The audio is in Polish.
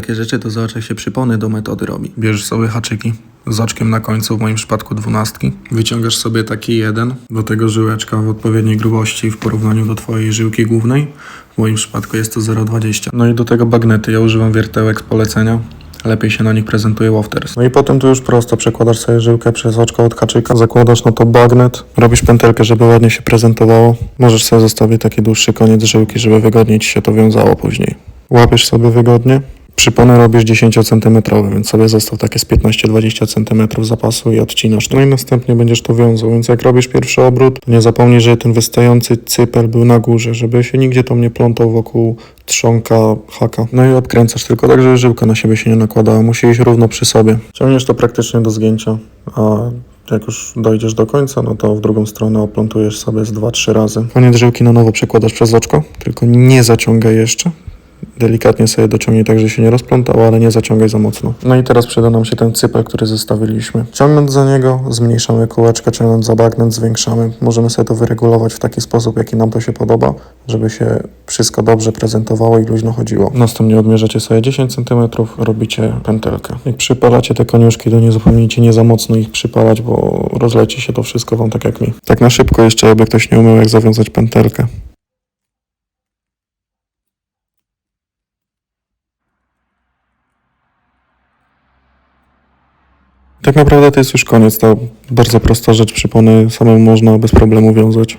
takie rzeczy, to zobacz jak się przypony do metody robi. Bierzesz sobie haczyki z oczkiem na końcu, w moim przypadku dwunastki. Wyciągasz sobie taki jeden, do tego żyłeczka w odpowiedniej grubości w porównaniu do twojej żyłki głównej. W moim przypadku jest to 0,20. No i do tego bagnety. Ja używam wiertełek z polecenia. Lepiej się na nich prezentuje Wofters. No i potem tu już prosto przekładasz sobie żyłkę przez oczko od haczyka, zakładasz na to bagnet, robisz pętelkę, żeby ładnie się prezentowało. Możesz sobie zostawić taki dłuższy koniec żyłki, żeby wygodniej ci się to wiązało później. Łapiesz sobie wygodnie. Przypony robisz 10 cm, więc sobie zostaw takie z 15-20 cm zapasu i odcinasz. No i następnie będziesz to wiązał, więc jak robisz pierwszy obrót, to nie zapomnij, że ten wystający cypel był na górze, żeby się nigdzie tam nie plątał wokół trzonka, haka. No i odkręcasz tylko tak, żeby żyłka na siebie się nie nakładała. Musi iść równo przy sobie. Ciągniesz to praktycznie do zgięcia, a jak już dojdziesz do końca, no to w drugą stronę oplątujesz sobie z 2-3 razy. Koniec żyłki na nowo przekładasz przez oczko, tylko nie zaciągaj jeszcze. Delikatnie sobie dociągnij tak, że się nie rozplątało, ale nie zaciągaj za mocno. No i teraz przyda nam się ten cypel, który zostawiliśmy. Ciągnąc za niego, zmniejszamy kółeczkę, ciągnąc za bagnet, zwiększamy. Możemy sobie to wyregulować w taki sposób, jaki nam to się podoba, żeby się wszystko dobrze prezentowało i luźno chodziło. Następnie odmierzacie sobie 10 cm, robicie pętelkę. Jak przypalacie te koniuszki, to nie zapomnijcie nie za mocno ich przypalać, bo rozleci się to wszystko wam tak jak mi. Tak na szybko jeszcze, jakby ktoś nie umiał jak zawiązać pętelkę. Tak naprawdę to jest już koniec. Ta bardzo prosta rzecz przypony samemu można bez problemu wiązać.